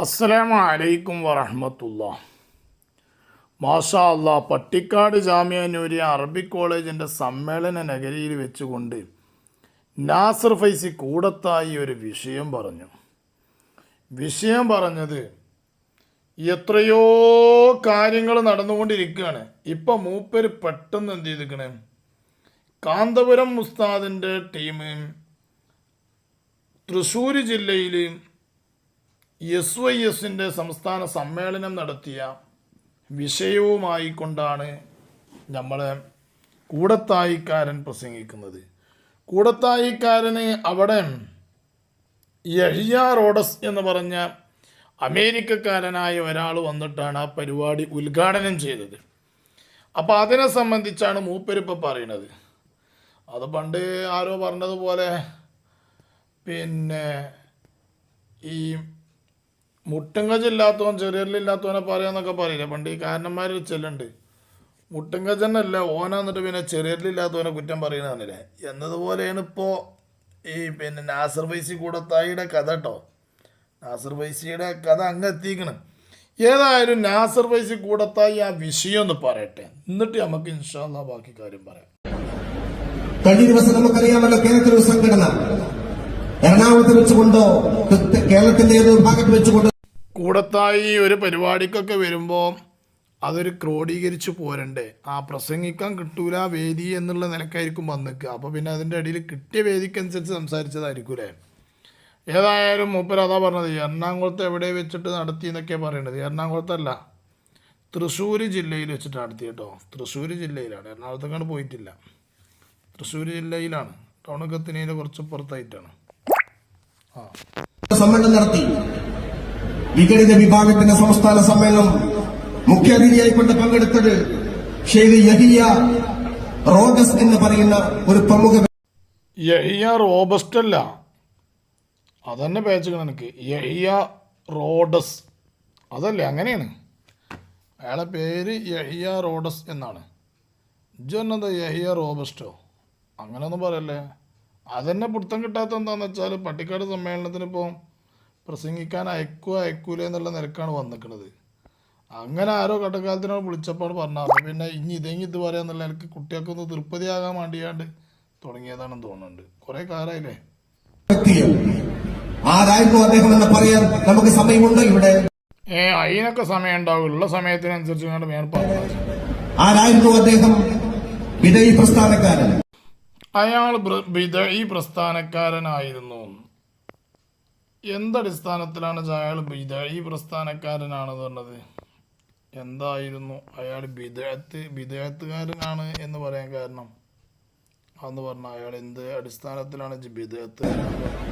അസ്സലാമു അലൈക്കും വറഹമത്തുള്ള. മാഷാ പട്ടിക്കാട് ജാമ്യ നൂരിയ അറബിക് കോളേജിന്റെ സമ്മേളന നഗരിയിൽ വെച്ചുകൊണ്ട് നാസർ ഫൈസി കൂടത്തായി ഒരു വിഷയം പറഞ്ഞു. വിഷയം പറഞ്ഞത് എത്രയോ കാര്യങ്ങൾ നടന്നുകൊണ്ടിരിക്കുകയാണ്. ഇപ്പം മൂപ്പര് പെട്ടെന്ന് എന്ത് ചെയ്തിരിക്കണേ? കാന്തപുരം മുസ്താദിന്റെ ടീം തൃശ്ശൂർ ജില്ലയിൽ എസ് വൈ എസിന്റെ സംസ്ഥാന സമ്മേളനം നടത്തിയ വിഷയവുമായി കൊണ്ടാണ് നമ്മൾ കൂടത്തായിക്കാരൻ പ്രസംഗിക്കുന്നത്. കൂടത്തായിക്കാരന് അവിടെ യഹിയ റോഡസ് എന്ന് പറഞ്ഞ അമേരിക്കക്കാരനായ ഒരാൾ വന്നിട്ടാണ് ആ പരിപാടി ഉദ്ഘാടനം ചെയ്തത്. അപ്പോൾ അതിനെ സംബന്ധിച്ചാണ് മൂപ്പരിപ്പ പറയണത്. അത് പണ്ട് ആരോ പറഞ്ഞതുപോലെ പിന്നെ ഈ മുട്ടുങ്കജില്ലാത്തവൻ ചെറിയല്ലില്ലാത്തവനെ പറയാന്നൊക്കെ പറയില്ല? പണ്ട് ഈ കാരണന്മാർ ചെല്ലുണ്ട്. മുട്ടുങ്കജനല്ല ഓനാന്നിട്ട് പിന്നെ ചെറിയല്ലില്ലാത്തവനെ കുറ്റം പറയണമെന്നില്ലേ എന്നതുപോലെയാണ് ഇപ്പോൾ ഈ പിന്നെ നാസർ വൈസി കൂടത്തായിയുടെ കഥ കേട്ടോ നാസർ വൈസിയുടെ കഥ അങ്ങ് എത്തിക്കണം ഏതായാലും നാസർ വൈസി കൂടത്തായി ആ വിഷയം ഒന്ന് പറയട്ടെ. എന്നിട്ട് നമുക്ക് ഇൻഷാല്ല ബാക്കി കാര്യം പറയാം. കഴിഞ്ഞ ദിവസം നമുക്കറിയാമല്ലോ കേരളത്തിലൊരു സംഘടന എറണാകുളത്ത് വെച്ചുകൊണ്ടോ കേരളത്തിന്റെ ഏതോ ഭാഗത്ത് വെച്ചുകൊണ്ടോ കൂടത്തായി ഒരു പരിപാടിക്കൊക്കെ വരുമ്പോൾ അതൊരു ക്രോഡീകരിച്ച് പോരണ്ടേ? ആ പ്രസംഗിക്കാൻ കിട്ടൂല വേദി എന്നുള്ള നിലക്കായിരിക്കും വന്നിക്കുക. അപ്പോൾ പിന്നെ അതിന്റെ ഇടയിൽ കിട്ടിയ വേദിക്കനുസരിച്ച് സംസാരിച്ചതായിരിക്കൂലേ? ഏതായാലും മൂപ്പർ അതാ പറഞ്ഞത് എറണാകുളത്ത് എവിടെ വെച്ചിട്ട് നടത്തി എന്നൊക്കെ പറയണത്. എറണാകുളത്തല്ല തൃശ്ശൂർ ജില്ലയിൽ വെച്ചിട്ട് നടത്തി കേട്ടോ. തൃശ്ശൂർ ജില്ലയിലാണ്. എറണാകുളത്തേക്കാണ് പോയിട്ടില്ല. തൃശ്ശൂർ ജില്ലയിലാണ്. ടൗണക്കത്തിനയിലെ കുറച്ച് പുറത്തായിട്ടാണ്. ആ. സമ്മേളനം നടത്തി. വിഘടിത വിഭാഗത്തിന്റെ സംസ്ഥാന സമ്മേളനം മുഖ്യാതിഥിയായിക്കൊണ്ട് പങ്കെടുത്തത് ഷെയ്ഖ് യഹിയ റോഗസ് എന്ന് പറയുന്ന ഒരു പ്രമുഖ യഹിയ റോബസ്റ്റ് അല്ല. അതന്നെ പേച്ചക്കണം എനിക്ക് യഹിയ റോഡസ്. അതല്ലേ? അങ്ങനെയാണ്. അയാളെ പേര് യഹിയ റോഡസ് എന്നാണ്. ജനത യഹിയ റോബസ്റ്റോ? അങ്ങനെയൊന്നും പറയല്ലേ? അതന്നെ പിടുത്തം കിട്ടാത്ത എന്താണെന്ന് വെച്ചാൽ പട്ടിക്കാട് സമ്മേളനത്തിന് ഇപ്പോൾ പ്രസംഗിക്കാൻ അയക്കുക അയക്കൂല എന്നുള്ള നിലക്കാണ് വന്നിക്കണത്. അങ്ങനെ ആരോ ഘട്ടകാലത്തിനോട് വിളിച്ചപ്പോൾ പറഞ്ഞാൽ അപ്പോൾ പിന്നെ ഇനി ഇതെങ്കിൽ ഇത് പറയാന്നുള്ള എനിക്ക് കുട്ടികൾക്കൊന്ന് തൃപ്തിയാകാൻ വേണ്ടിയാണ്ട് തുടങ്ങിയതാണെന്ന് തോന്നുന്നുണ്ട്. കുറെ ആരായിരുന്നു അദ്ദേഹം എന്ന് പറയാൻ നമുക്ക് സമയമുണ്ട് ഇവിടെ? ഏ അതിനൊക്കെ സമയം ഉണ്ടാവും ഉള്ള സമയത്തിനനുസരിച്ച് ആരായിരുന്നു അദ്ദേഹം? വിധേയി പ്രസ്ഥാനക്കാരൻ. അയാൾ ഈ പ്രസ്ഥാനക്കാരനായിരുന്നു. എന്തടിസ്ഥാനത്തിലാണ് അയാൾ ബിദ ഈ പ്രസ്ഥാനക്കാരനാണെന്ന് പറഞ്ഞത് എന്തായിരുന്നു? അയാൾ ബിദഴത്ത് ബിദഴത്തുകാരനാണ് എന്ന് പറയാൻ കാരണം? അന്ന് പറഞ്ഞ അയാൾ എന്ത് അടിസ്ഥാനത്തിലാണ്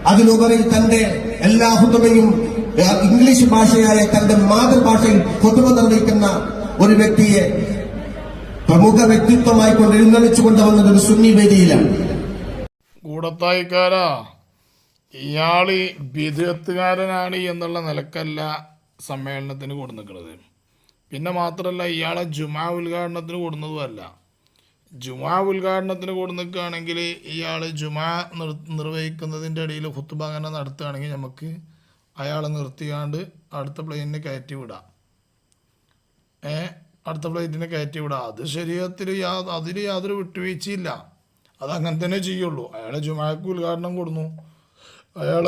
അതിലുപരി തന്റെ എല്ലാ ഹുതുബയും ഏഹ്, ഇംഗ്ലീഷ് ഭാഷയായ തന്റെ മാതൃഭാഷയിൽ ഹുതുബ നിർവഹിക്കുന്ന ഒരു വ്യക്തിയെ പ്രമുഖ വ്യക്തിത്വമായി കൊണ്ട് എഴുന്നള്ളിച്ചു കൊണ്ടുവന്നത് ഒരു സുന്നി വേദിയിലാണ്. കൂടത്തായിക്കാരാ? ഇയാൾ ബിദത്തുകാരനാണ് എന്നുള്ള നിലക്കല്ല സമ്മേളനത്തിന് കൊടുന്നിക്കുന്നത് പിന്നെ മാത്രമല്ല ഇയാളെ ജുമാ ഉദ്ഘാടനത്തിന് കൊടുന്നതുമല്ല. ജുമാ ഉദ്ഘാടനത്തിന് കൊടുന്നിക്കുകയാണെങ്കിൽ ഇയാൾ ജുമാ നിർ നിർവഹിക്കുന്നതിന്റെ ഇടയിൽ ഹുത്തുബ അങ്ങനെ നടത്തുകയാണെങ്കിൽ നമുക്ക് അയാളെ നിർത്തിയാണ്ട് അടുത്ത പ്ലെയിനെ കയറ്റി വിടാം. ഏ? അടുത്ത പ്ലെയിനെ കയറ്റി വിടാം. അത് ശരീരത്തിൽ യാ അതിൽ യാതൊരു വിട്ടുവീഴ്ചയില്ല. അതങ്ങനെ തന്നെ ചെയ്യുള്ളൂ. അയാളെ ജുമാക്ക് ഉദ്ഘാടനം കൊടുന്നു. അയാൾ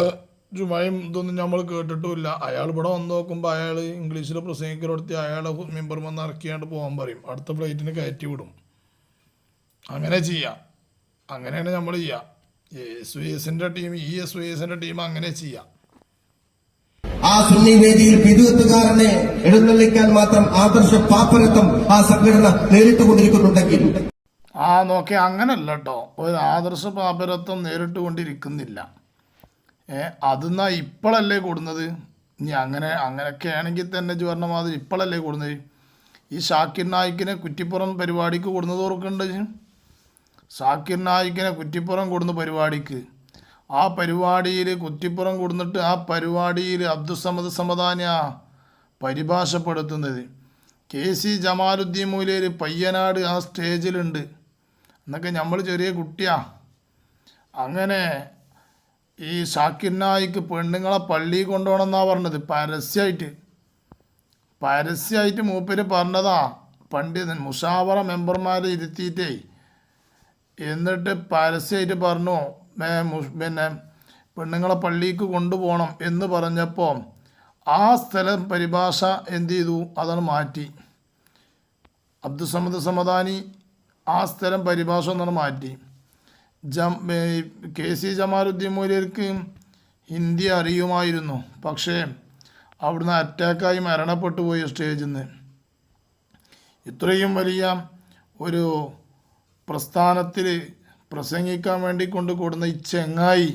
ജുമായും ഇതൊന്നും നമ്മൾ കേട്ടിട്ടുമില്ല. അയാൾ ഇവിടെ വന്ന് നോക്കുമ്പോൾ അയാൾ ഇംഗ്ലീഷിൽ പ്രസംഗിക്കലോടത്തി അയാളെ മെമ്പർ വന്ന് ഇറക്കിയാണ്ട് പോകാൻ പറയും. അടുത്ത ഫ്ലൈറ്റിന് കയറ്റി വിടും അങ്ങനെ ചെയ്യാം. അങ്ങനെയാണ് നമ്മൾ ചെയ്യുക എസ് വി എസിന്റെ ടീം ഈ എസ് വി എസിന്റെ ടീം അങ്ങനെ ചെയ്യാം. ആ സുന്നി വേദിയിൽ പിതുവത്തുകാരനെ എഴുന്നള്ളിക്കാൻ മാത്രം ആദർശ പാപ്പരത്വം ആ സംഘടന നേരിട്ട് കൊണ്ടിരിക്കുന്നുണ്ടെങ്കിൽ ആ നോക്കി അങ്ങനല്ല കേട്ടോ ഒരു ആദർശ പാപ്പരത്വം നേരിട്ട് കൊണ്ടിരിക്കുന്നില്ല അതെന്നാ ഇപ്പോഴല്ലേ കൂടുന്നത്? ഇനി അങ്ങനെ അങ്ങനെയൊക്കെ ആണെങ്കിൽ തന്നെ ജുവർണമാതിരി ഇപ്പോഴല്ലേ കൂടുന്നത്? ഈ ഷാക്കിർ നായിക്കിനെ കുറ്റിപ്പുറം പരിപാടിക്ക് കൊടുന്നത് ഓർക്കുന്നുണ്ട്? ഷാക്കിർ നായിക്കിനെ കുറ്റിപ്പുറം കൊടുന്ന പരിപാടിക്ക്. ആ പരിപാടിയിൽ കുറ്റിപ്പുറം കൊടുന്നിട്ട് ആ പരിപാടിയിൽ അബ്ദുസമദ് സമദാനിയ പരിഭാഷപ്പെടുത്തുന്നത്. കെ സി ജമാലുദ്ദീൻ മൂലേർ പയ്യനാട് ആ സ്റ്റേജിലുണ്ട്. എന്നൊക്കെ നമ്മൾ ചെറിയ കുട്ടിയാ. അങ്ങനെ ഈ ഷാക്കിർ നായിക്ക് പെണ്ണുങ്ങളെ പള്ളിയിൽ കൊണ്ടുപോകണമെന്നാണ് പറഞ്ഞത്. പരസ്യമായിട്ട് പരസ്യമായിട്ട് മൂപ്പര് പറഞ്ഞതാ. പണ്ഡിതൻ മുഷാവറ മെമ്പർമാരെ ഇരുത്തിയിട്ടേ. എന്നിട്ട് പരസ്യമായിട്ട് പറഞ്ഞു "മേ, മു- പിന്നെ പെണ്ണുങ്ങളെ പള്ളിക്ക് കൊണ്ടുപോകണം എന്ന് പറഞ്ഞപ്പോൾ ആ സ്ഥലം പരിഭാഷ എന്ത് ചെയ്തു? അതാണ് മാറ്റി. അബ്ദുസമദ് സമദാനി ആ സ്ഥലം പരിഭാഷ എന്നാണ് മാറ്റി. കെ സി ജമാലുദ്ദീൻ മൂര്യർക്ക് ഹിന്ദി അറിയുമായിരുന്നു. പക്ഷേ അവിടുന്ന് അറ്റാക്കായി മരണപ്പെട്ടു പോയി സ്റ്റേജിൽ നിന്ന്. ഇത്രയും വലിയ ഒരു പ്രസ്ഥാനത്തിൽ പ്രസംഗിക്കാൻ വേണ്ടി കൊണ്ട് കൂടുന്ന ഈ ചെങ്ങായി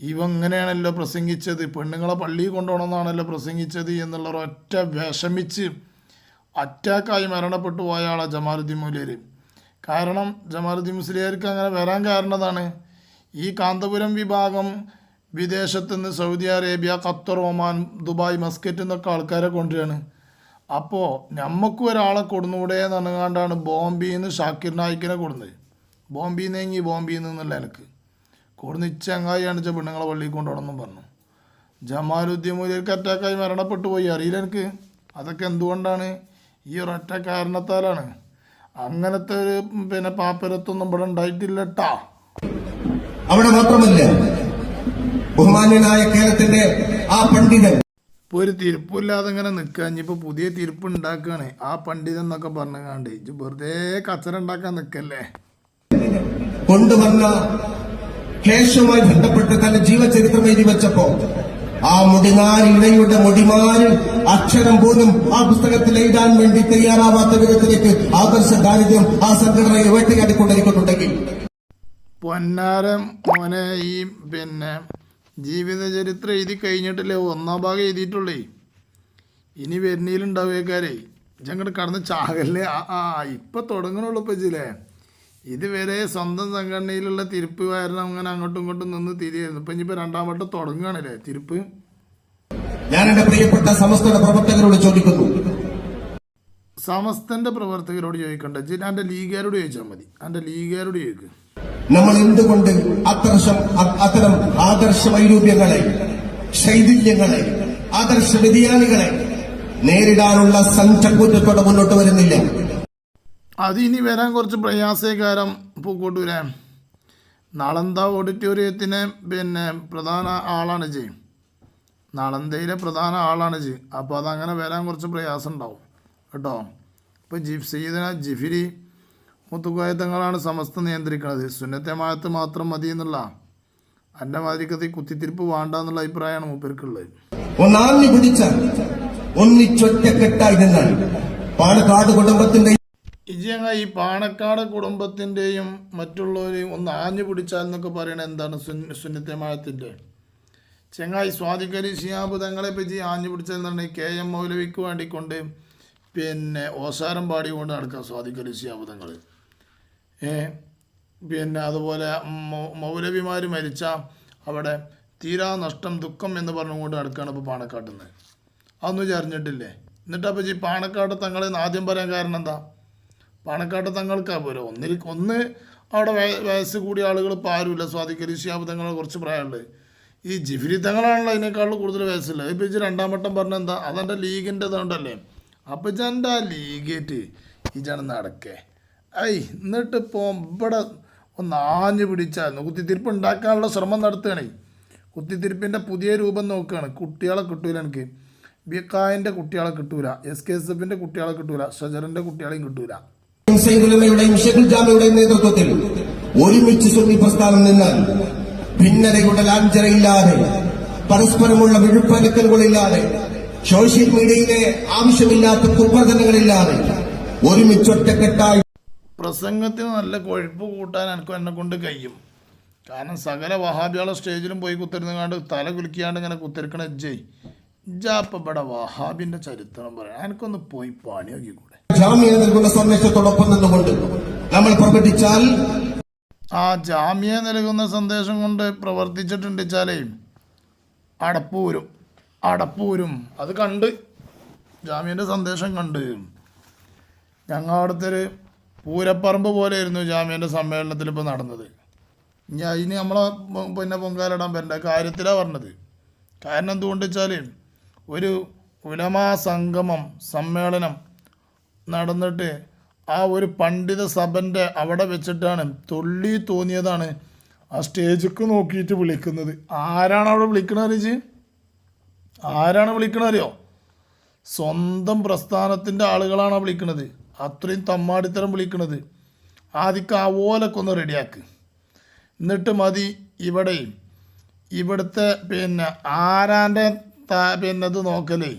ഇവ എങ്ങനെയാണല്ലോ പ്രസംഗിച്ചത്. പെണ്ണുങ്ങളെ പള്ളിയിൽ കൊണ്ടുപോകണമെന്നാണല്ലോ പ്രസംഗിച്ചത് എന്നുള്ള ഒറ്റ വിഷമിച്ച് അറ്റാക്കായി മരണപ്പെട്ടു പോയ ആളാണ് ജമാലുദ്ദീൻ മൂല്യർ കാരണം ജമാലുദ്ദീൻ മുസ്ലിയാർക്ക് അങ്ങനെ വരാൻ കാരണതാണ്. ഈ കാന്തപുരം വിഭാഗം വിദേശത്ത് നിന്ന് Saudi Arabia Qatar Oman Dubai Muscat എന്നൊക്കെ ആൾക്കാരെ കൊണ്ടുവരികയാണ് അപ്പോൾ നമുക്ക് ഒരാളെ കൊടുന്നൂടെ എന്ന് ബോംബെയിൽ നിന്ന് ഷാക്കിർ നായിക്കിനെ കൊടുന്നത്. ബോംബെയിൽ നിന്ന് ബോംബെയിൽ നിന്നുള്ള എനിക്ക് കൊടുന്ന് ഇച്ചങ്ങായി അണിച്ച പെണ്ണുങ്ങളെ പള്ളിയിൽ കൊണ്ടുപോകണമെന്നും പറഞ്ഞു. ജമാലുദ്ദീൻ മൂലിയർക്ക് അറ്റാക്കായി മരണപ്പെട്ടു പോയി. അറിയില്ല എനിക്ക്. അതൊക്കെ എന്തുകൊണ്ടാണ്? ഈ ഒരൊറ്റ കാരണത്താലാണ്. അങ്ങനത്തെ ഒരു പിന്നെ പാപ്പരത്തൊന്നും ഇവിടെ ഉണ്ടായിട്ടില്ല ട്ടാ അവിടെ മാത്രമല്ല ബഹുമാന്യനായ കേരളത്തിന്റെ ആ പണ്ഡിതൻ ഇപ്പോൾ ഒരു തിരുപ്പില്ലാതെ ഇങ്ങനെ നിൽക്കുക ഇനിയിപ്പോൾ പുതിയ തിരുപ്പ് ഉണ്ടാക്കുകയാണ് ആ പണ്ഡിതൻ എന്നൊക്കെ പറഞ്ഞാണ്ട് ഇത് വെറുതെ കച്ചറ ഉണ്ടാക്കാൻ നിൽക്കല്ലേ കൊണ്ടുവന്ന കേശവുമായി ബന്ധപ്പെട്ട് തന്റെ ജീവചരിത്രം എഴുതി വെച്ചപ്പോ ആ മുടിനാരിയുടെ മുടിമാരും അക്ഷരം പോലും ആ പുസ്തകത്തിൽ എഴുതാൻ വേണ്ടി തയ്യാറാവാത്ത വിധത്തിലേക്ക് ആദർശ ദാരിദ്ര്യം ആ സംഘടനയെ വേട്ടയാടിക്കൊണ്ടിരിക്കുന്നുണ്ടെങ്കിൽ. പൊന്നാരം മോനെ ഈ പിന്നെ ജീവിത ചരിത്രം എഴുതി കഴിഞ്ഞിട്ടില്ലേ? ഒന്നാം ഭാഗം എഴുതിയിട്ടുള്ളേ. ഇനി വരുന്നതിലുണ്ടാവുകക്കാരേ ഞങ്ങൾ കടന്ന് ചാകല്ലേ ആ ഇപ്പം തുടങ്ങണുള്ളൂ ഇപ്പം ഇജില്ലേ ഇതുവരെ സ്വന്തം സംഘടനയിലുള്ള തിരുപ്പ് കാരണം അങ്ങനെ അങ്ങോട്ടും ഇങ്ങോട്ടും നിന്ന് തിരിയായിരുന്നു. ഇപ്പൊ ഇനിയിപ്പോ രണ്ടാം വട്ടം തുടങ്ങുകയാണല്ലേ തിരുപ്പ്? ഞാൻ എന്റെ പ്രിയപ്പെട്ട സമസ്തയുടെ പ്രവർത്തകരോട് ചോദിക്കുന്നു. സമസ്തന്റെ പ്രവർത്തകരോട് ചോദിക്കണ്ട. എന്റെ ലീഗുകാരോട് ചോദിച്ചാൽ മതി. എന്റെ ലീഗുകാരോട് ചോദിക്കുക നമ്മൾ എന്തുകൊണ്ട് അത്തരം അത്തരം ആദർശ വൈരൂപ്യങ്ങളെ ശൈഥില്യങ്ങളെ ആദർശ വ്യതിയാനികളെ നേരിടാനുള്ള സഞ്ചക്കൂറ്റത്തോടെ മുന്നോട്ട് വരുന്നില്ല? അത് ഇനി വരാൻ കുറച്ച് പ്രയാസകാരം പൂക്കോട്ടൂരെ. നളന്ത ഓഡിറ്റോറിയത്തിന് പിന്നെ പ്രധാന ആളാണ് ജി. നളന്തയിലെ പ്രധാന ആളാണ് ജി. അപ്പോൾ അതങ്ങനെ വരാൻ കുറച്ച് പ്രയാസം ഉണ്ടാവും കേട്ടോ? ഇപ്പോൾ ജിഫ് സീദന ജിഫിരി മുത്തുക്കോയത്തങ്ങളാണ് സമസ്ത നിയന്ത്രിക്കുന്നത് സുന്നത്തെ മായത്ത് മാത്രം മതി എന്നുള്ള എന്റെ മാതിരിക്കത്ത് ഈ കുത്തിത്തിരിപ്പ് വേണ്ട എന്നുള്ള അഭിപ്രായമാണ് മൂപ്പർക്കുള്ളത്. ഒന്നാഞ്ഞു പിടിച്ചാൽ ഒന്നിച്ചൊറ്റക്കെട്ടായി നിന്നാൽ പാലക്കാട് കുടുംബത്തിന്റെ ഇജങ്ങ ഈ പാണക്കാട് കുടുംബത്തിന്റെയും മറ്റുള്ളവരെയും ഒന്ന് ആഞ്ഞു പിടിച്ചാൽ എന്നൊക്കെ പറയണത് എന്താണ് സുന്ന സുന്നത്തമായത്തിന്റെ ചെങ്ങായി സ്വാധികരി ഷിയാബ് തങ്ങളെ പറ്റി ആഞ്ഞു പിടിച്ചാൽ എന്താണ്? കെ എം മൗലവിക്ക് വേണ്ടിക്കൊണ്ട് പിന്നെ ഓസാരം പാടിക്കൊണ്ട് നടക്കുക സ്വാധികരി ഷിയാബ് തങ്ങൾ ഏ? പിന്നെ അതുപോലെ മൗലവിമാർ മരിച്ച അവിടെ തീരാ നഷ്ടം ദുഃഖം എന്ന് പറഞ്ഞുകൊണ്ട് നടക്കുകയാണ് ഇപ്പോൾ പാണക്കാട്ടിൽ നിന്ന് അതൊന്നും വിചാരിച്ചിട്ടില്ലേ എന്നിട്ടപ്പോൾ ഈ പാണക്കാട് തങ്ങളെന്ന് ആദ്യം പറയാൻ കാരണം എന്താ? പാണക്കാട്ട് തങ്ങൾക്കാ പോലും ഒന്നിൽ ഒന്ന് അവിടെ വയ- വയസ്സ് കൂടിയ ആളുകൾ ഇപ്പോൾ ആരുമില്ല സ്വാധിക്കരി ഷിയാബ് തങ്ങളെ കുറച്ച് പ്രായമുണ്ട് ഈ ജിഫിരി തങ്ങളാണല്ലോ അതിനേക്കാളും കൂടുതൽ വയസ്സില്ല ഇപ്പം ഇജ്ജ് രണ്ടാം വട്ടം പറഞ്ഞ എന്താ? അതെന്റെ ലീഗിന്റെ ഇതുകൊണ്ടല്ലേ അപ്പം ഇജന്റെ ആ ലീഗേറ്റ്? ഇജാണ് നടക്കേ. ഐ എന്നിട്ട് ഇപ്പോൾ ഇവിടെ ഒന്ന് ആഞ്ഞു പിടിച്ചാൽ കുത്തിത്തിരിപ്പ് ഉണ്ടാക്കാനുള്ള ശ്രമം നടത്തുകയാണേ കുത്തിത്തിരിപ്പിന്റെ പുതിയ രൂപം നോക്കുകയാണ് കുട്ടികളെ കിട്ടൂല എനിക്ക്. ബിക്കായന്റെ കുട്ടികളെ കിട്ടൂല. എസ് കെ എസ് എഫിന്റെ കുട്ടികളെ കിട്ടൂല. ഷജറിന്റെ കുട്ടികളെയും കിട്ടൂല. സൈദുലമയുടെയും ഷെഖുൽ ജാമയുടെയും നേതൃത്വത്തിൽ ഒരുമിച്ച് സുന്നി പ്രസ്ഥാനം നിന്നാൽ ഭിന്നതയുടെ ലാഞ്ചനയില്ലാതെ പരസ്പരമുള്ള വിഴുപ്പലക്കലുകളില്ലാതെ സോഷ്യൽ മീഡിയയിലെ ആവശ്യമില്ലാത്ത കുപ്രചനങ്ങളില്ലാതെ ഒരുമിച്ചൊറ്റക്കെട്ടായി പ്രസംഗത്തിന് നല്ല കൊഴുപ്പ് കൂട്ടാൻ എനിക്ക് എന്നെ കൊണ്ട് കഴിയും. കാരണം സകല വഹാബികളെ സ്റ്റേജിലും പോയി കുത്തിരുന്നുകാണ്ട് തല കുലുക്കിയാണ്ട് ഇങ്ങനെ കുത്തിരിക്കണ ജയ് ഇജാപ്പ ഇവിടെ വഹാബിന്റെ ചരിത്രം പറയാം എനിക്കൊന്ന് പോയി പണി ജാമ്യ നൽകുന്ന സന്ദേശത്തോടൊപ്പം നിന്നുകൊണ്ട് നമ്മൾ പ്രകടിച്ചാൽ ആ ജാമ്യ നൽകുന്ന സന്ദേശം കൊണ്ട് പ്രവർത്തിച്ചിട്ടുണ്ട് ചാലേ അടപ്പൂരും അടപ്പൂരും. അത് കണ്ട് ജാമ്യന്റെ സന്ദേശം കണ്ട്. ഞങ്ങൾ അവിടുത്തെ ഒരു പൂരപ്പറമ്പ് പോലെയായിരുന്നു ജാമ്യന്റെ സമ്മേളനത്തിൽ ഇപ്പോൾ നടന്നത്. ഇനി അതിന് നമ്മളെ പിന്നെ പൊങ്കാലിടാൻ വരേണ്ട. കാര്യത്തിലാണ് പറഞ്ഞത്. കാരണം എന്തുകൊണ്ട് വെച്ചാൽ ഒരു ഉലമാ സംഗമം സമ്മേളനം നടന്നിട്ട് ആ ഒരു പണ്ഡിത സഭന്റെ അവിടെ വെച്ചിട്ടാണ് തുള്ളി തോന്നിയതാണ്. ആ സ്റ്റേജിക്ക് നോക്കിയിട്ട് വിളിക്കുന്നത്. ആരാണ് അവിടെ വിളിക്കണത് ചേച്ചി ആരാണ് വിളിക്കണറിയോ സ്വന്തം പ്രസ്ഥാനത്തിന്റെ ആളുകളാണ് വിളിക്കുന്നത് അത്രയും തമ്മാടിത്തരം വിളിക്കണത്. ആദ്യം ആവോലൊക്കെ ഒന്ന് റെഡിയാക്ക്. എന്നിട്ട് മതി ഇവിടെ. ഇവിടുത്തെ പിന്നെ ആരാന്റെ പിന്നെ ഇത് നോക്കലേ?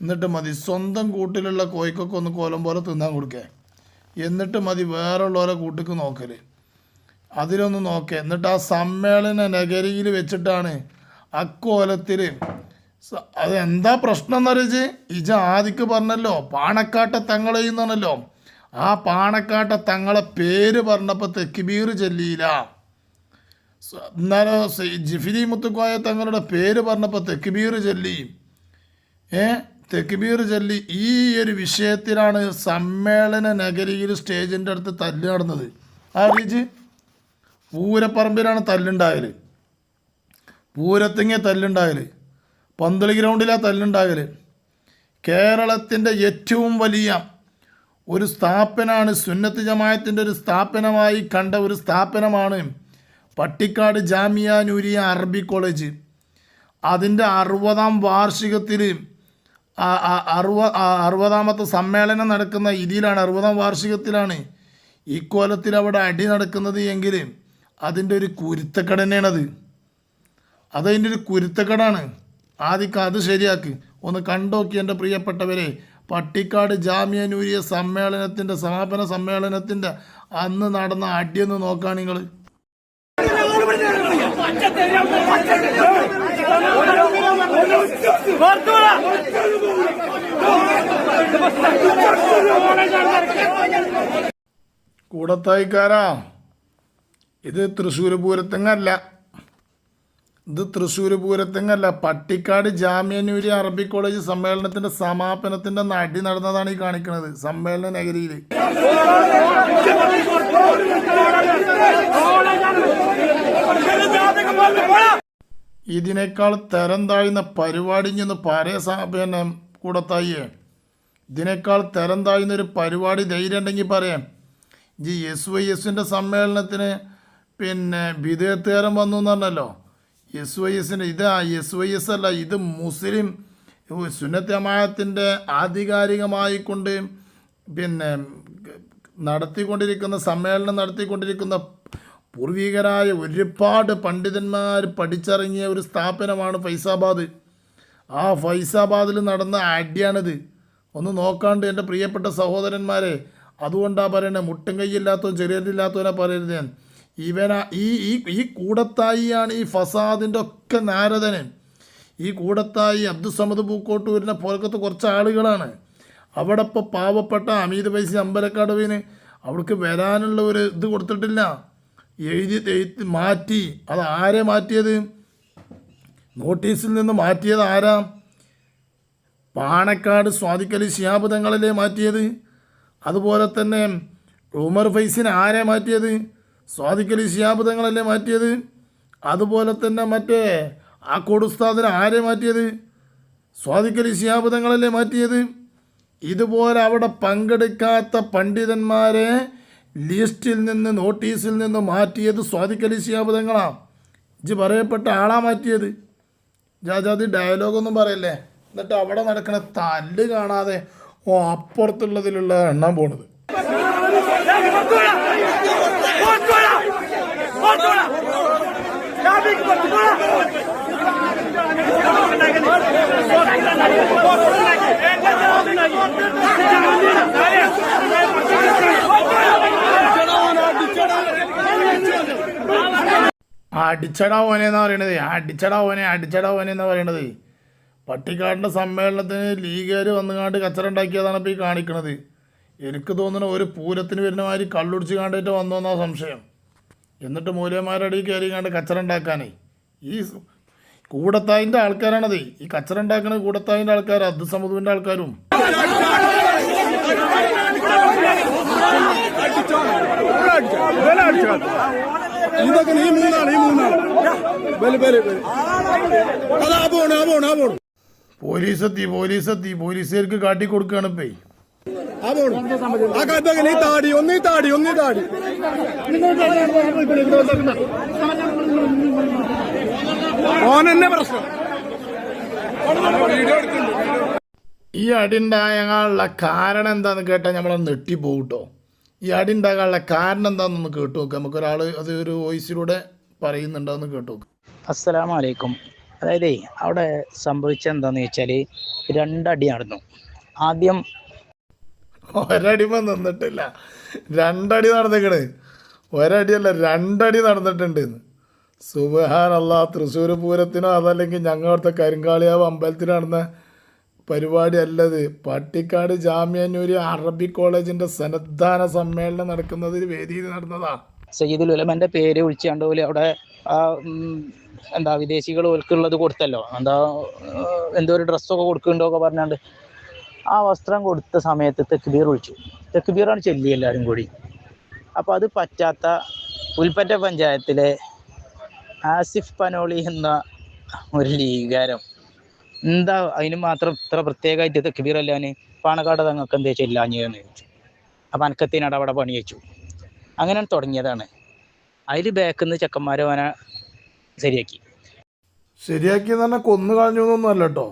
എന്നിട്ട് മതി സ്വന്തം കൂട്ടിലുള്ള കോഴിക്കൊക്കെ ഒന്ന് കോലം പോലെ തിന്നാൻ കൊടുക്കേ. എന്നിട്ട് മതി വേറെയുള്ളവരെ കൂട്ടിക്ക് നോക്കൽ. അതിലൊന്ന് നോക്കേ. എന്നിട്ട് ആ സമ്മേളന നഗരിയിൽ വെച്ചിട്ടാണ് അക്കോലത്തിൽ അതെന്താ പ്രശ്നം എന്നറിയിച്ച് ഇജ ആദിക്ക് പറഞ്ഞല്ലോ പാണക്കാട്ടെ തങ്ങളെയുന്നാണല്ലോ ആ പാണക്കാട്ട തങ്ങളെ പേര് പറഞ്ഞപ്പോൾ തെക്കിബീർ ചെല്ലിയില്ല എന്നാലോ ജിഫിലി മുത്തുക്കോയ തങ്ങളുടെ പേര് പറഞ്ഞപ്പോൾ തെക്കിബീർ ചെല്ലി. ഏ? തെക്കിബീർ ചൊല്ലി ഈ ഒരു വിഷയത്തിലാണ് സമ്മേളന നഗരിയിൽ സ്റ്റേജിന്റെ അടുത്ത് തല്ല് നടന്നത്. ആ റീജ് പൂരപ്പറമ്പിലാണ് തല്ലുണ്ടാകൽ പൂരത്തിങ്ങ തല്ലുണ്ടാകൽ പന്തളി ഗ്രൗണ്ടിലാണ് തല്ലുണ്ടാകൽ കേരളത്തിന്റെ ഏറ്റവും വലിയ ഒരു സ്ഥാപനമാണ് സുന്നത്ത് ജമായത്തിന്റെ ഒരു സ്ഥാപനമായി കണ്ട ഒരു സ്ഥാപനമാണ് പട്ടിക്കാട് ജാമിയ നൂരിയ അറബി കോളേജ്. അതിന്റെ അറുപതാം വാർഷികത്തിൽ അറുപ അറുപതാമത്തെ സമ്മേളനം നടക്കുന്ന ഇതിലാണ് അറുപതാം വാർഷികത്തിലാണ് ഈ കോലത്തിൽ അവിടെ അടി നടക്കുന്നത് എങ്കിൽ അതിന്റെ ഒരു കുരുത്തക്കടനെയാണത് അതതിന്റെ ഒരു കുരുത്തക്കടാണ്. ആദ്യം അത് ശരിയാക്ക്. ഒന്ന് കണ്ടോക്കി എന്റെ പ്രിയപ്പെട്ടവരെ പട്ടിക്കാട് ജാമ്യ നൂരിയ സമ്മേളനത്തിന്റെ സമാപന സമ്മേളനത്തിന്റെ അന്ന് നടന്ന അടിയൊന്ന് നോക്കാൻ നിങ്ങൾ. കൂടത്തായിക്കാരാ. ഇത് തൃശ്ശൂർ പൂരത്തെങ്ങല്ല. ഇത് തൃശ്ശൂർ പൂരത്തെങ്ങല്ല. പട്ടിക്കാട് ജാമ്യനൂരി അറബി കോളേജ് സമ്മേളനത്തിന്റെ സമാപനത്തിന്റെ നടി നടന്നതാണ് ഈ കാണിക്കുന്നത് സമ്മേളന നഗരിയിൽ ഇതിനേക്കാൾ തരം താഴ്ന്ന പരിപാടി ഇഞ്ഞൊന്ന് പറയ പിന്നെ കൂടത്തായിയെ ഇതിനേക്കാൾ തരം താഴ്ന്നൊരു പരിപാടി ധൈര്യം ഉണ്ടെങ്കിൽ പറയാം. ജി എസ് വൈ എസിന്റെ സമ്മേളനത്തിന് പിന്നെ വിധേയത്തുകാരൻ വന്നു എന്ന് പറഞ്ഞല്ലോ. എസ് വൈ എസിന്റെ ഇത് എസ് വൈ എസ് അല്ല ഇത് മുസ്ലിം സുന്നത്തമായത്തിന്റെ ആധികാരികമായിക്കൊണ്ട് പിന്നെ നടത്തിക്കൊണ്ടിരിക്കുന്ന സമ്മേളനം നടത്തിക്കൊണ്ടിരിക്കുന്ന പൂർവികരായ ഒരുപാട് പണ്ഡിതന്മാർ പഠിച്ചിറങ്ങിയ ഒരു സ്ഥാപനമാണ് ഫൈസാബാദ്. ആ ഫൈസാബാദിൽ നടന്ന അടിയാണിത്. ഒന്ന് നോക്കാണ്ട് എന്റെ പ്രിയപ്പെട്ട സഹോദരന്മാരെ അതുകൊണ്ടാണ് പറയണേ മുട്ടും കൈയില്ലാത്തവൻ ചെറിയതില്ലാത്തവനെ പറയരുത് ഞാൻ. ഇവനാ ഈ ഈ ഈ കൂടത്തായിയാണ് ഈ ഫസാദിന്റെ ഒക്കെ നാരദന്. ഈ കൂടത്തായി അബ്ദുസമദ് പൂക്കോട്ടൂരിനെ പോലത്തെ കുറച്ച് ആളുകളാണ്. അവിടെ ഇപ്പോൾ പാവപ്പെട്ട അമീത് പൈസ അമ്പലക്കടവിന് അവർക്ക് വരാനുള്ള ഒരു ഇത് കൊടുത്തിട്ടില്ല. എഴുതി തെഴുത്ത് മാറ്റി. അത് ആരെ മാറ്റിയത്? നോട്ടീസിൽ നിന്ന് മാറ്റിയത് ആരാ? പാണക്കാട് ശിഹാബ് തങ്ങളല്ലേ മാറ്റിയത്. അതുപോലെ തന്നെ ഉമർ ഫൈസിനെ ആരെ മാറ്റിയത്? സ്വാദിക്കലി ശിഹാബ് തങ്ങളല്ലേ മാറ്റിയത്. അതുപോലെ തന്നെ മറ്റേ ആ കൊടുസ്താദിനെ ആരെ മാറ്റിയത്? സ്വാദിക്കലി ശിഹാബ് തങ്ങളല്ലേ മാറ്റിയത്. ഇതുപോലെ അവിടെ പങ്കെടുക്കാത്ത പണ്ഡിതന്മാരെ ലിസ്റ്റിൽ നിന്ന് നോട്ടീസിൽ നിന്ന് മാറ്റിയത് സ്വാദിക്കലി ശിഹാബ് തങ്ങളാണ് ഇജ് പറയപ്പെട്ട ആളാ മാറ്റിയത്. ജാജാതി ഡയലോഗൊന്നും പറയല്ലേ? എന്നിട്ട് അവിടെ നടക്കുന്ന തല്ല് കാണാതെ ഓ അപ്പുറത്തുള്ളതിലുള്ള എണ്ണാൻ പോണത്. അടിച്ചടാ ഓനെ എന്ന് പറയണത്? അടിച്ചടാ ഓനെ അടിച്ചടാ ഓനെ എന്നാ പറയണത്? പട്ടിക്കാടിന്റെ സമ്മേളനത്തിന് ലീഗുകാർ വന്നുകാണ്ട് കച്ചറ ഉണ്ടാക്കിയതാണ് ഈ കാണിക്കണത്. എനിക്ക് തോന്നുന്നു ഒരു പൂരത്തിന് വരുന്ന മാതിരി കള്ളുടിച്ച് കാണ്ടിട്ട് വന്നോന്നാ സംശയം. എന്നിട്ട് മൂല്യന്മാരുടെ കയറി കണ്ട് കച്ചറ ഉണ്ടാക്കാനേ. ഈ കൂടത്തായിന്റെ ആൾക്കാരാണത്. ഈ കച്ചറ ഉണ്ടാക്കുന്ന കൂടത്തായിന്റെ ആൾക്കാർ അബ്ദുസമുദുവിന്റെ ആൾക്കാരും. ഇതൊക്കെ ഈ മൂന്നാണ് ഈ മൂന്നാണ്. ബൽ ബൽ ബൽ അതാ പോണു ആ പോണു ആ പോണു പോലീസ് എത്തി പോലീസ് എത്തി പോലീസുകാർക്ക് കാട്ടി കൊടുക്കുകയാണ് ഇപ്പേ. ആ പോണു ആ ഈ താടി ഒന്നീ താടി ഒന്നീ താടി. ഓനെന്നെ പ്രശ്നം. വീഡിയോ ഈ അടി കാരണം എന്താന്ന് കേട്ടാ നമ്മളെ നെട്ടിപ്പോകും കേട്ടോ ഈ അടി ഉണ്ടാകാനുള്ള കാരണം എന്താണെന്ന് കേട്ടു നോക്കാം. നമുക്കൊരാൾ അത് ഒരു വോയിസിലൂടെ പറയുന്നുണ്ടോന്ന് കേട്ടു നോക്കാം. അസ്സലാമു അലൈക്കും അതായത് അവിടെ സംഭവിച്ചത് എന്താന്ന് വെച്ചാൽ രണ്ടടി നടന്നു. ആദ്യം ഒരടിമ നിന്നിട്ടില്ല. രണ്ടടി നടന്നിക്കണ്. ഒരടിയല്ല രണ്ടടി നടന്നിട്ടുണ്ട് സുബഹാൻ അല്ലാ തൃശ്ശൂർ പൂരത്തിനോ അതല്ലെങ്കിൽ ഞങ്ങളുടെ കരിങ്കാളിയാവ് അമ്പലത്തിൽ നടന്ന പരിപാടി അല്ലത് പട്ടിക്കാട് ജാമ്യാനൂരി അറബി കോളേജിന്റെ സന്നദ്ധാന സമ്മേളനം നടക്കുന്നത് വേദിയിൽ നടന്നതാ. സയ്യിദുൽ ഉലമന്റെ പേര് വിളിച്ചാണ്ട് പോലെ അവിടെ ആ എന്താ വിദേശികൾ ഓൽക്കുള്ളത് കൊടുത്തല്ലോ. എന്താ എന്തോ ഒരു ഡ്രസ്സൊക്കെ കൊടുക്കുന്നുണ്ടോ പറഞ്ഞാണ്ട് ആ വസ്ത്രം കൊടുത്ത സമയത്ത് തെക്കുബീർ വിളിച്ചു തെക്കുബീറാണ് ചെല്ലി എല്ലാവരും കൂടി. അപ്പോൾ അത് പറ്റാത്ത പുൽപ്പറ്റ പഞ്ചായത്തിലെ ആസിഫ് പനോളി എന്ന ഒരു ലീഗാരം എന്താ അതിന് മാത്രം ഇത്ര പ്രത്യേകമായിട്ട് തെക്കുബീർ അല്ലാന് പാണക്കാട് തങ്ങൾക്ക് എന്താ ചെല്ലാഞ്ഞെന്ന് ചോദിച്ചു. അപ്പം അനക്കത്തിനാട് അവിടെ പണി വെച്ചു. അങ്ങനെ തുടങ്ങിയതാണ്. അതിൽ ബാക്കിൽ നിന്ന് ചെക്കന്മാരെ അവനെ ശരിയാക്കി. ശരിയാക്കിയെന്ന് പറഞ്ഞാൽ കൊന്നു കളഞ്ഞു എന്നൊന്നുമല്ല കേട്ടോ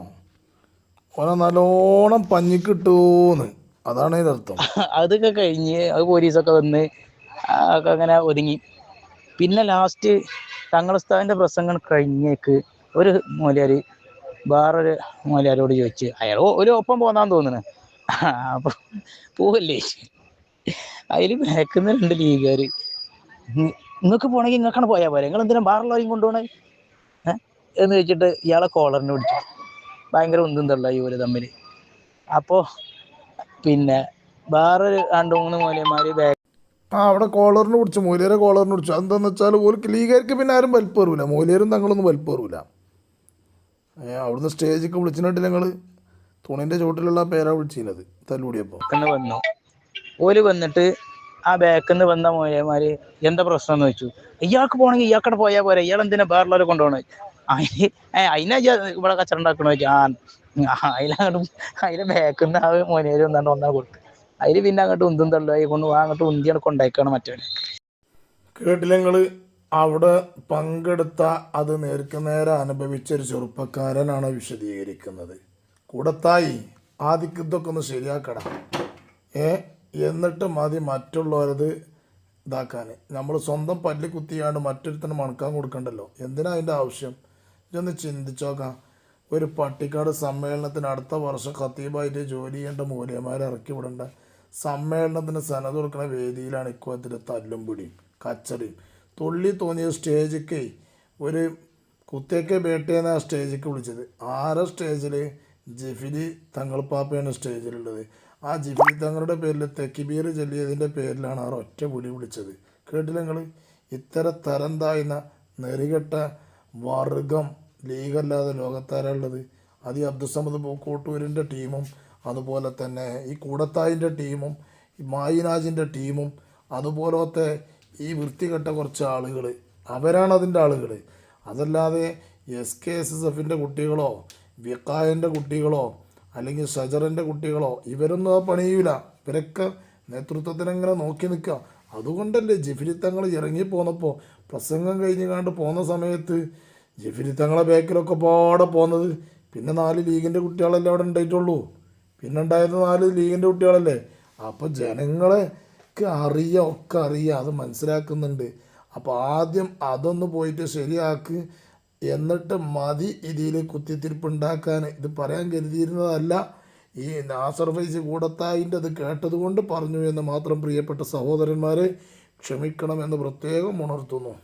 ഓനെ നല്ലോണം പഞ്ഞിക്കിട്ടൂന്ന്. അതാണ് ഇതർത്ഥം അതൊക്കെ കഴിഞ്ഞ് അത് പോലീസൊക്കെ വന്ന് ഒക്കെ അങ്ങനെ ഒതുങ്ങി. പിന്നെ ലാസ്റ്റ് തങ്ങളുസ്താവിന്റെ പ്രസംഗം കഴിഞ്ഞേക്ക് ഒരു മൂലയാർ വേറൊരു മൂലയാരോട് ചോദിച്ച് അയാൾ ഒരു ഒപ്പം പോന്നാന്ന് തോന്നുന്നു. അപ്പൊ പോവല്ലേ? അതിൽ മേക്കുന്ന രണ്ട് ലീഗുകാർ നിങ്ങൾക്ക് പോണെങ്കിൽ നിങ്ങൾക്കാണ് പോയാൽ പോരെ. നിങ്ങൾ എന്തിനാ വേറുള്ളവരെയും കൊണ്ടുപോകണേ എന്ന് വെച്ചിട്ട് ഇയാളെ കോളറിന് പിടിച്ചു ഭയങ്കര ഒന്നും തള്ള ഒരു തമ്മിൽ അപ്പോൾ പിന്നെ വേറൊരു രണ്ട് മൂന്ന് മൂലയന്മാര് ബാക്ക് ആ അവിടെ കോളറിന് പിടിച്ചു മൂലിയരെ കോളറിന് പിടിച്ചു എന്താന്ന് വെച്ചാൽ ഓർക്ക് ലീഗർക്ക് പിന്നെ ആരും വലിപ്പറില്ല മൂലിയരും തങ്ങളൊന്നും വലിപ്പേറൂല. ഏ അവിടുന്ന് സ്റ്റേജിക്ക് വിളിച്ചിട്ട് ഞങ്ങൾ തുണിന്റെ ചുവട്ടിലുള്ള പേരാ വിളിച്ചിരുന്നത് തല്ലുകൂടിയപ്പോൾ നിന്ന് വന്നു. ഓൽ വന്നിട്ട് ആ ബാക്കിന്ന് വന്ന മോയമാര് എന്താ പ്രശ്നം എന്ന് വെച്ചു ഇയാൾക്ക് പോണെങ്കിൽ ഇയാൾക്കടെ പോയാ പോരെ ഇയാൾ എന്തിനാ വേറുള്ളവരെ കൊണ്ടുപോകണ അതിന് ഏ അതിനാ ഇജ്ജ് ഇവിടെ കച്ചറ ഉണ്ടാക്കണോ വെച്ചു ആ അതിലങ്ങോട്ട് അതിലെ ബാക്കിൽ നിന്ന് ആ മോനേര് വന്നാണ്ട് ഒന്നാ കൊടുത്തു. അതിൽ പിന്നെ അങ്ങോട്ട് ഉന്തും തള്ളുമായി കൊണ്ട് വാ അങ്ങോട്ട് ഉന്തിയാണ് കൊണ്ടായിക്കാണ് മറ്റവനെ. കേട്ടില്ല നിങ്ങൾ അവിടെ പങ്കെടുത്ത അത് നേർക്കു നേരെ അനുഭവിച്ച ഒരു ചെറുപ്പക്കാരനാണ് വിശദീകരിക്കുന്നത്. കൂടത്തായി ആദ്യം ഇതൊക്കെ ഒന്ന് ശരിയാക്കടാ ഏ? എന്നിട്ട് മതി മറ്റുള്ളവരത് ഇതാക്കാൻ നമ്മൾ സ്വന്തം പല്ല് കുത്തിയാണ്ട് മറ്റൊരുത്തന് മണക്കാൻ കൊടുക്കണ്ടല്ലോ. എന്തിനാ അതിന്റെ ആവശ്യം? ഇതൊന്ന് ചിന്തിച്ചോക്കാം ഒരു പട്ടിക്കാട് സമ്മേളനത്തിന് അടുത്ത വർഷം ഖത്തീബായിട്ട് ജോലി ചെയ്യേണ്ട മൂല്യമാരെ ഇറക്കി വിടേണ്ട. സമ്മേളനത്തിന് സനത് കൊടുക്കുന്ന വേദിയിലാണ് ഇക്കോത്തിന് തല്ലും പിടിയും കച്ചറിയും. തുള്ളി തോന്നിയ സ്റ്റേജിക്ക് ഒരു കുത്തേക്കെ ബേട്ടേന്ന് ആ സ്റ്റേജിക്ക് വിളിച്ചത്. ആറ് സ്റ്റേജിൽ ജിഫിലി തങ്ങൾപ്പാപ്പയാണ് സ്റ്റേജിലുള്ളത്. ആ ജിഫിലി തങ്ങളുടെ പേരിൽ തെക്കിബീർ ചൊല്ലിയതിന്റെ പേരിലാണ് ആ ഒറ്റ വിളി വിളിച്ചത്. കേട്ടില്ല നിങ്ങൾ ഇത്തര തരം താഴ്ന്ന നെറികെട്ട വർഗം ലീഗല്ലാതെ ലോകത്താരുള്ളത് അത് ഈ അബ്ദുസമദ് പൂക്കോട്ടൂരിന്റെ ടീമും അതുപോലെ തന്നെ ഈ കൂടത്തായിന്റെ ടീമും മായിനാജിന്റെ ടീമും അതുപോലത്തെ ഈ വൃത്തികെട്ട കുറച്ച് ആളുകൾ അവരാണ് അതിന്റെ ആളുകൾ അതല്ലാതെ എസ് കെ എസ് എസ് എഫിന്റെ കുട്ടികളോ വിക്കായന്റെ കുട്ടികളോ അല്ലെങ്കിൽ ഷജറിന്റെ കുട്ടികളോ ഇവരൊന്നും ആ പണിയൂല. ഇവരൊക്കെ നേതൃത്വത്തിനെങ്ങനെ നോക്കി നിൽക്കുക അതുകൊണ്ടല്ലേ ജിഫിരി തങ്ങൾ ഇറങ്ങി പോന്നപ്പോൾ പ്രസംഗം കഴിഞ്ഞ് കണ്ട് പോന്ന സമയത്ത് ജിഫിരി തങ്ങളെ ബാക്കിലൊക്കെ പാടെ പോന്നത്. പിന്നെ നാല് ലീഗിന്റെ കുട്ടികളല്ലേ അവിടെ ഉണ്ടായിട്ടുള്ളൂ. പിന്നെ ഉണ്ടായത് നാല് ലീഗിന്റെ കുട്ടികളല്ലേ. അപ്പോൾ ജനങ്ങളെക്ക് അറിയാം ഒക്കെ അറിയാം. അത് മനസ്സിലാക്കുന്നുണ്ട്. അപ്പോൾ ആദ്യം അതൊന്ന് പോയിട്ട് ശരിയാക്ക്. എന്നിട്ട് മതി ഇതിൽ കുത്തിത്തിരിപ്പ് ഉണ്ടാക്കാൻ ഇത് പറയാൻ കരുതിയിരുന്നതല്ല. ഈ നാസർ ഫൈസ് കൂടത്തായിന്റെ അത് കേട്ടതുകൊണ്ട് പറഞ്ഞു എന്ന് മാത്രം പ്രിയപ്പെട്ട സഹോദരന്മാരെ ക്ഷമിക്കണമെന്ന് പ്രത്യേകം ഉണർത്തുന്നു.